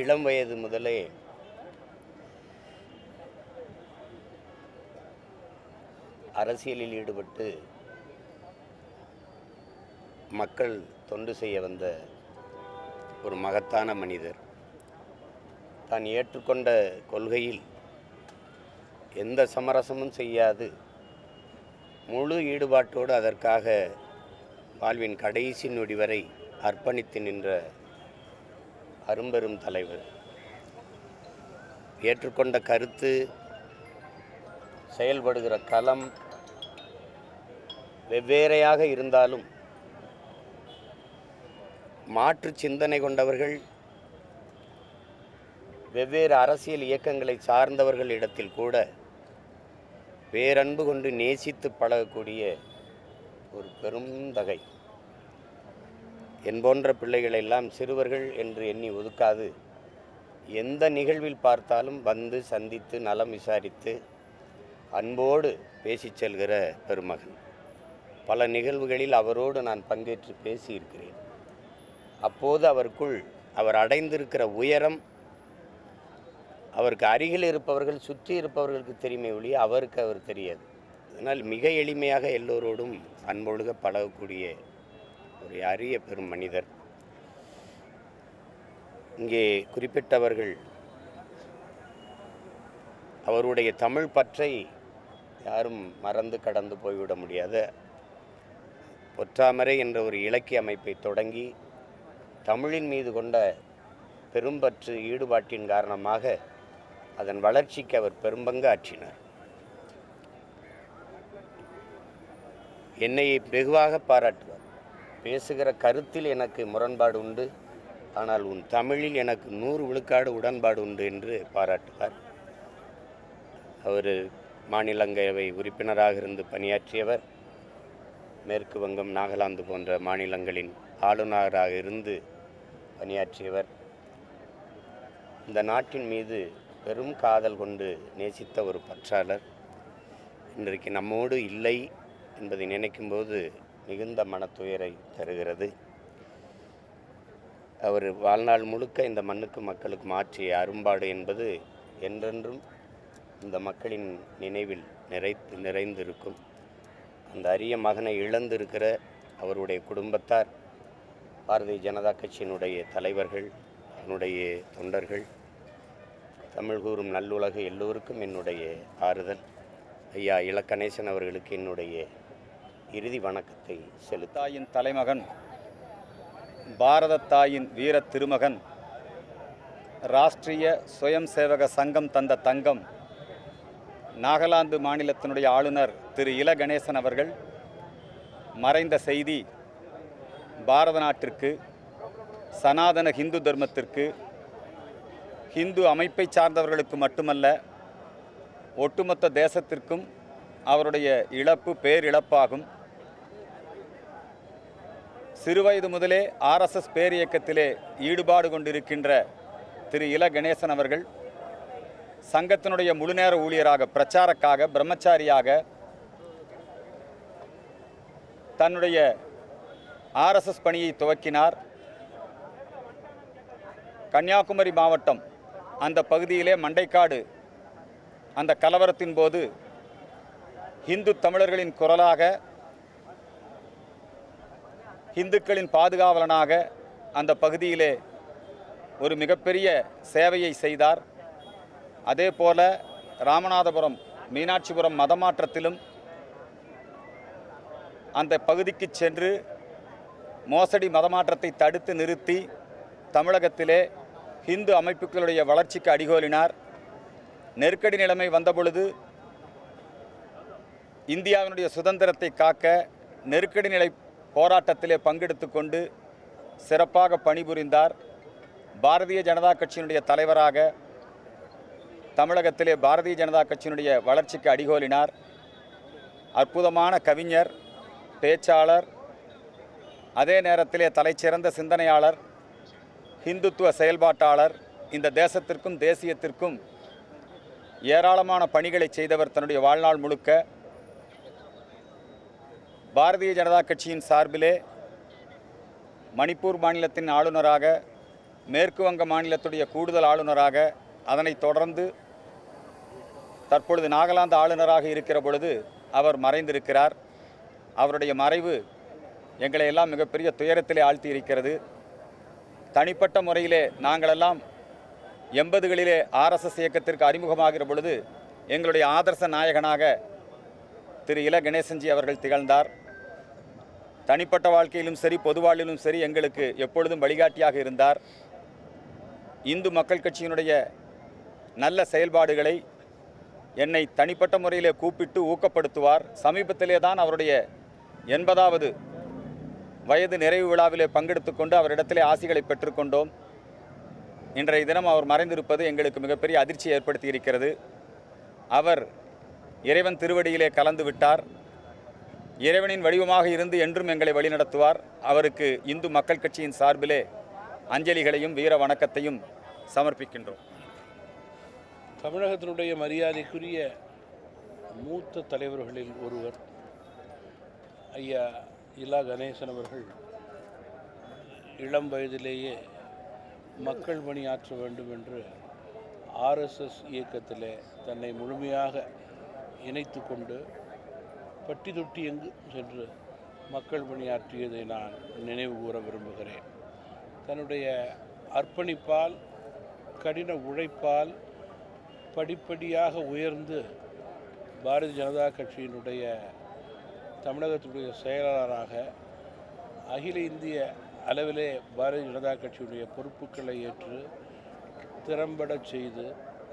இளம் வயது முதலே அரசியலில் ஈடுபட்டு மக்கள் தொண்டு செய்ய வந்த ஒரு மகத்தான மனிதர். தான் ஏற்றுக்கொண்ட கொள்கையில் எந்த சமரசமும் செய்யாது. முழு ஈடுபாட்டோடு அதற்காக வாழ்வின் கடைசி நொடி வரை அர்ப்பணித்து நின்ற அரும்பெரும் தலைவர். ஏற்றுக்கொண்ட கருத்து செயல்படுகிற களம் வெவ்வேறையாக இருந்தாலும் மாற்று சிந்தனை கொண்டவர்கள் வெவ்வேறு அரசியல் இயக்கங்களை சார்ந்தவர்கள் இடத்தில் கூட வேறன்பு கொண்டு நேசித்து பழகக்கூடிய ஒரு பெரும் தகை. என் போன்ற பிள்ளைகளெல்லாம் சிறுவர்கள் என்று எண்ணி ஒதுக்காது. எந்த நிகழ்வில் பார்த்தாலும் வந்து சந்தித்து நலம் விசாரித்து அன்போடு பேசி செல்கிற பெருமகன். பல நிகழ்வுகளில் அவரோடு நான் பங்கேற்று பேசியிருக்கிறேன். அப்போது அவருக்குள் அவர் அடைந்திருக்கிற உயரம் அவருக்கு அருகில் இருப்பவர்கள் சுற்றி இருப்பவர்களுக்கு தெரியுமே ஒழிய அவருக்கு அவர் தெரியாது. அதனால் மிக எளிமையாக எல்லோரோடும் அன்பொழுக பழகக்கூடிய ஒரு அரிய பெரும் மனிதர். இங்கே குறிப்பிட்டவர்கள் அவருடைய தமிழ் பற்றை யாரும் மறந்து கடந்து போய்விட முடியாத. பொற்றாமரை என்ற ஒரு இலக்கிய அமைப்பை தொடங்கி தமிழின் மீது கொண்ட பெரும்பற்று ஈடுபாட்டின் காரணமாக அதன் வளர்ச்சிக்கு அவர் பெரும்பங்கு ஆற்றினார். என்னை வெகுவாக பாராட்டுவார். பேசுகிற கருத்தில் எனக்கு முரண்பாடு உண்டு. ஆனால் உன் தமிழில் எனக்கு நூறு விழுக்காடு உடன்பாடு உண்டு என்று பாராட்டுவார். அவர் மாநிலங்களவை உறுப்பினராக இருந்து பணியாற்றியவர். மேற்கு வங்கம் நாகாலாந்து போன்ற மாநிலங்களின் ஆளுநராக இருந்து பணியாற்றியவர். இந்த நாட்டின் மீது பெரும் காதல் கொண்டு நேசித்த ஒரு பற்றாளர். இன்றைக்கு நம்மோடு இல்லை என்பதை நினைக்கும்போது மிகுந்த மனத்துயரை தருகிறது. அவர் வாழ்நாள் முழுக்க இந்த மண்ணுக்கு மக்களுக்கு மாற்றிய அரும்பாடு என்பது என்றென்றும் இந்த மக்களின் நினைவில் நிறைத்து நிறைந்திருக்கும். அந்த அரிய மகனை இழந்திருக்கிற அவருடைய குடும்பத்தார் பாரதிய ஜனதா கட்சியினுடைய தலைவர்கள் என்னுடைய தொண்டர்கள் தமிழ் கூறும் நல்லுலக எல்லோருக்கும் என்னுடைய ஆறுதல். ஐயா இலக்கணேசன் அவர்களுக்கு என்னுடைய இறுதி வணக்கத்தை செலுத்தாயின் தலைமகன் பாரத தாயின் வீர திருமகன் ராஷ்டிரிய சுயம் சேவக சங்கம் தந்த தங்கம் நாகாலாந்து மாநிலத்தினுடைய ஆளுநர் திரு இல கணேசன் அவர்கள் மறைந்த செய்தி பாரத நாட்டிற்கு சனாதன ஹிந்து தர்மத்திற்கு ஹிந்து அமைப்பை சார்ந்தவர்களுக்கு மட்டுமல்ல ஒட்டுமொத்த தேசத்திற்கும் அவருடைய இழப்பு பேரிழப்பாகும். சிறுவயது முதலே ஆர்எஸ்எஸ் பேரியக்கத்திலே ஈடுபாடு கொண்டிருக்கின்ற திரு இல கணேசன் அவர்கள் சங்கத்தினுடைய முழுநேர ஊழியராக பிரச்சாரக்காக பிரம்மச்சாரியாக தன்னுடைய ஆர்எஸ்எஸ் பணியை துவக்கினார். கன்னியாகுமரி மாவட்டம் அந்த பகுதியிலே மண்டைக்காடு அந்த கலவரத்தின் போது இந்து தமிழர்களின் குரலாக இந்துக்களின் பாதுகாவலனாக அந்த பகுதியிலே ஒரு மிகப்பெரிய சேவையை செய்தார். அதே போல ராமநாதபுரம் மீனாட்சிபுரம் மதமாற்றத்திலும் அந்த பகுதிக்கு சென்று மோசடி மதமாற்றத்தை தடுத்து நிறுத்தி தமிழகத்திலே இந்து அமைப்புகளுடைய வளர்ச்சிக்கு அடிகோலினார். நெருக்கடி நிலைமை வந்தபொழுது இந்தியாவினுடைய சுதந்திரத்தை காக்க நெருக்கடி நிலை போராட்டத்திலே பங்கெடுத்து கொண்டு சிறப்பாக பணிபுரிந்தார். பாரதிய ஜனதா கட்சியினுடைய தலைவராக தமிழகத்திலே பாரதிய ஜனதா கட்சியினுடைய வளர்ச்சிக்கு அடிகோலினார். அற்புதமான கவிஞர் பேச்சாளர் அதே நேரத்திலே தலைச்சிறந்த சிந்தனையாளர் ஹிந்துத்துவ செயல்பாட்டாளர் இந்த தேசத்திற்கும் தேசியத்திற்கும் ஏராளமான பணிகளை செய்தவர் தன்னுடைய வாழ்நாள் முழுக்க. பாரதிய ஜனதா கட்சியின் சார்பிலே மணிப்பூர் மாநிலத்தின் ஆளுநராக மேற்கு வங்க மாநிலத்துடைய கூடுதல் ஆளுநராக அதனைத் தொடர்ந்து தற்பொழுது நாகாலாந்து ஆளுநராக இருக்கிற பொழுது அவர் மறைந்திருக்கிறார். அவருடைய மறைவு எங்களை எல்லாம் மிகப்பெரிய துயரத்திலே ஆழ்த்தி இருக்கிறது தனிப்பட்ட முறையிலே நாங்களெல்லாம் எண்பதுகளிலே ஆர்எஸ்எஸ் இயக்கத்திற்கு அறிமுகமாகிற பொழுது எங்களுடைய ஆதர்ச நாயகனாக திரு இல கணேசன்ஜி அவர்கள் திகழ்ந்தார். தனிப்பட்ட வாழ்க்கையிலும் சரி பொது வாழ்விலும் சரி எங்களுக்கு எப்பொழுதும் வழிகாட்டியாக இருந்தார். இந்து மக்கள் கட்சியினுடைய நல்ல செயல்பாடுகளை என்னை தனிப்பட்ட முறையிலே கூப்பிட்டு ஊக்கப்படுத்துவார். சமீபத்திலே தான் அவருடைய எண்பதாவது வயது நிறைவு விழாவிலே பங்கெடுத்து கொண்டு அவரிடத்திலே ஆசிகளை பெற்றுக்கொண்டோம் இன்றைய தினம் அவர் மறைந்திருப்பது எங்களுக்கு மிகப்பெரிய அதிர்ச்சி ஏற்படுத்தி இருக்கிறது. அவர் இறைவன் திருவடியிலே கலந்து விட்டார். இறைவனின் வடிவமாக இருந்து என்றும் எங்களை வழிநடத்துவார். அவருக்கு இந்து மக்கள் கட்சியின் சார்பிலே அஞ்சலிகளையும் வீர வணக்கத்தையும் சமர்ப்பிக்கின்றோம். தமிழகத்தினுடைய மரியாதைக்குரிய மூத்த தலைவர்களில் ஒருவர் ஐயா இலா கணேசன் அவர்கள் இளம் வயதிலேயே மக்கள் பணியாற்ற வேண்டும் என்று ஆர்எஸ்எஸ் இயக்கத்திலே தன்னை முழுமையாக இணைத்து கொண்டு பட்டி தொட்டி எங்கு சென்று மக்கள் பணியாற்றியதை நான் நினைவு கூற விரும்புகிறேன். தன்னுடைய அர்ப்பணிப்பால் கடின உழைப்பால் படிப்படியாக உயர்ந்து பாரதிய ஜனதா கட்சியினுடைய தமிழகத்தினுடைய செயலாளராக அகில இந்திய அளவிலே பாரதிய ஜனதா கட்சியுடைய பொறுப்புகளை ஏற்று திறம்பட செய்து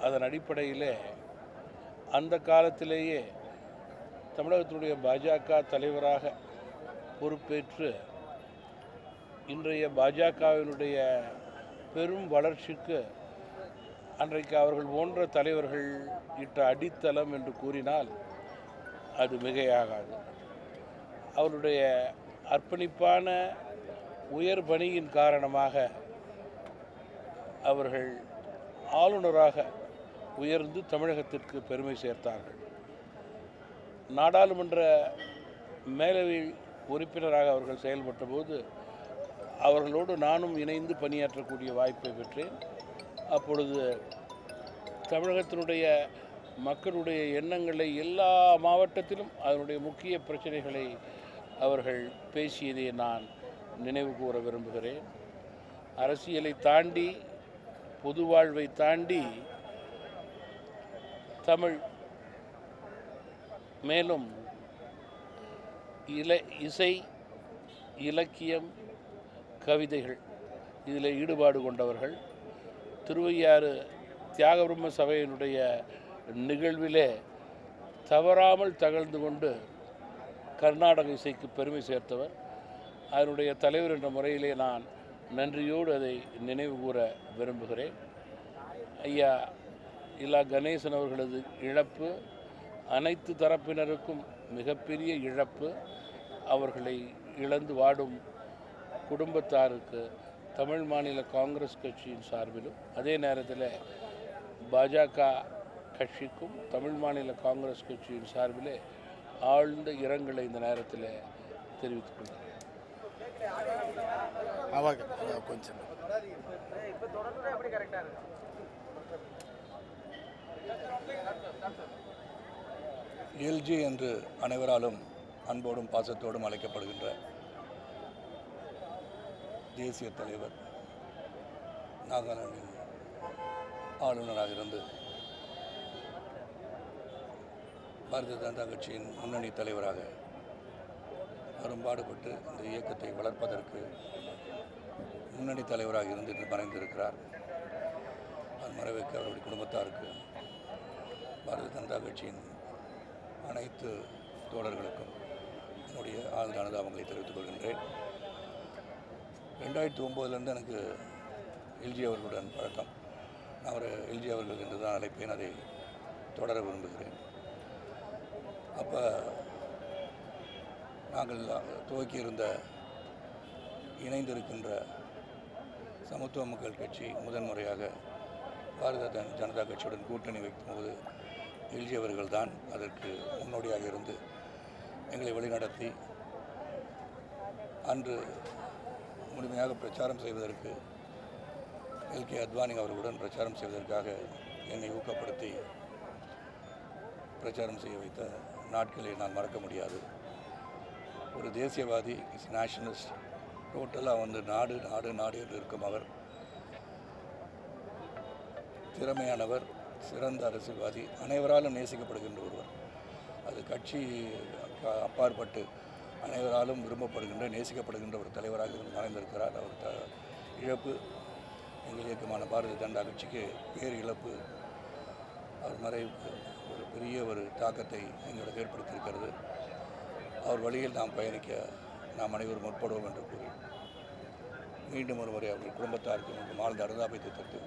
அதன் அடிப்படையிலே அந்த காலத்திலேயே தமிழகத்தினுடைய பாஜக தலைவராக பொறுப்பேற்று இன்றைய பாஜகவினுடைய பெரும் வளர்ச்சிக்கு அன்றைக்கு அவர்கள் போன்ற தலைவர்கள் இட்ட அடித்தளம் என்று கூறினால் அது மிகையாகாது. அவருடைய அர்ப்பணிப்பான உயர் பணியின் காரணமாக அவர்கள் ஆளுநராக உயர்ந்து தமிழகத்திற்கு பெருமை சேர்த்தார்கள். நாடாளுமன்ற மேலவை உறுப்பினராக அவர்கள் செயல்பட்ட போது அவர்களோடு நானும் இணைந்து பணியாற்றக்கூடிய வாய்ப்பை பெற்றேன். அப்பொழுது தமிழகத்தினுடைய மக்களுடைய எண்ணங்களை எல்லா மாவட்டத்திலும் அதனுடைய முக்கிய பிரச்சனைகளை அவர்கள் பேசியதை நான் நினைவு கூற விரும்புகிறேன். அரசியலை தாண்டி பொது வாழ்வை தாண்டி தமிழ் மேலும் இலை இசை இலக்கியம் கவிதைகள் இதில் ஈடுபாடு கொண்டவர்கள். திருவையாறு தியாகபிரம்ம சபையினுடைய நிகழ்விலே தவறாமல் தகழ்ந்து கொண்டு கர்நாடக இசைக்கு பெருமை சேர்த்தவர். அதனுடைய தலைவர் என்ற முறையிலே நான் நன்றியோடு அதை நினைவு கூற விரும்புகிறேன். ஐயா இலா கணேசன் அவர்களது இழப்பு அனைத்து தரப்பினருக்கும் மிகப்பெரிய இழப்பு. அவர்களை இழந்து வாடும் குடும்பத்தாருக்கு தமிழ் மாநில காங்கிரஸ் கட்சியின் சார்பிலும் அதே நேரத்தில் பாஜக கட்சிக்கும் தமிழ் மாநில காங்கிரஸ் கட்சியின் சார்பிலே ஆழ்ந்த இரங்கலை இந்த நேரத்தில் தெரிவித்துக் கொள்கிறேன். அವಾಗ எல்ஜி என்று அனைவராலும் அன்போடும் பாசத்தோடும் அழைக்கப்படுகின்ற தேசிய தலைவர் நாகாலாந்தின் ஆளுநராக இருந்து பாரதிய ஜனதா கட்சியின் முன்னணி தலைவராக அரும்பாடுபட்டு இந்த இயக்கத்தை வளர்ப்பதற்கு முன்னணி தலைவராக இருந்து இன்று மறைந்திருக்கிறார். அது மறைவுக்கு அவருடைய குடும்பத்தாருக்கு பாரதிய ஜனதா கட்சியின் அனைத்து தோழர்களுக்கும் என்னுடைய ஆழ்ந்த அனுதாபங்களை தெரிவித்துக் கொள்கின்றேன். ரெண்டாயிரத்தி ஒம்போதுலேருந்து எனக்கு எல்ஜி அவர்களுடன் பழக்கம். நான் ஒரு எல்ஜி அவர்கள் என்று தான் அழைப்பேன் அதை தொடர விரும்புகிறேன். அப்போ நாங்கள் துவக்கியிருந்த இணைந்திருக்கின்ற சமத்துவ மக்கள் கட்சி முதன்முறையாக பாரதிய ஜனதா கட்சியுடன் கூட்டணி வைக்கும்போது எல்ஜி அவர்கள் தான் அதற்கு முன்னோடியாக இருந்து எங்களை வழிநடத்தி அன்று முழுமையாக பிரச்சாரம் செய்வதற்கு எல்கே அத்வானி அவர்களுடன் பிரச்சாரம் செய்வதற்காக என்னை ஊக்கப்படுத்தி பிரச்சாரம் செய்ய வைத்த நாட்களை நான் மறக்க முடியாது. ஒரு தேசியவாதி இஸ் நேஷனலிஸ்ட் டோட்டலாக வந்து நாடு நாடு நாடு என்று இருக்கும் அவர் திறமையானவர் சிறந்த அரசியல்வாதி அனைவராலும் நேசிக்கப்படுகின்ற ஒருவர். அது கட்சி அப்பாற்பட்டு அனைவராலும் விரும்பப்படுகின்ற நேசிக்கப்படுகின்ற ஒரு தலைவராக மறைந்திருக்கிறார் அவர் த இழப்பு எங்கள் இயக்கமான பாரதிய ஜனதா கட்சிக்கு பேர் இழப்பு அவர் மறைவுக்கு ஒரு பெரிய ஒரு தாக்கத்தை எங்களுக்கு ஏற்படுத்தியிருக்கிறது. அவர் வழியில் நாம் பயணிக்க நாம் அனைவரும் முற்படுவோம் என்று கூறி மீண்டும் ஒரு முறை அவர்கள் குடும்பத்தாருக்கு மீண்டும் ஆழ்ந்த அனுதாபத்தை தெரிவித்து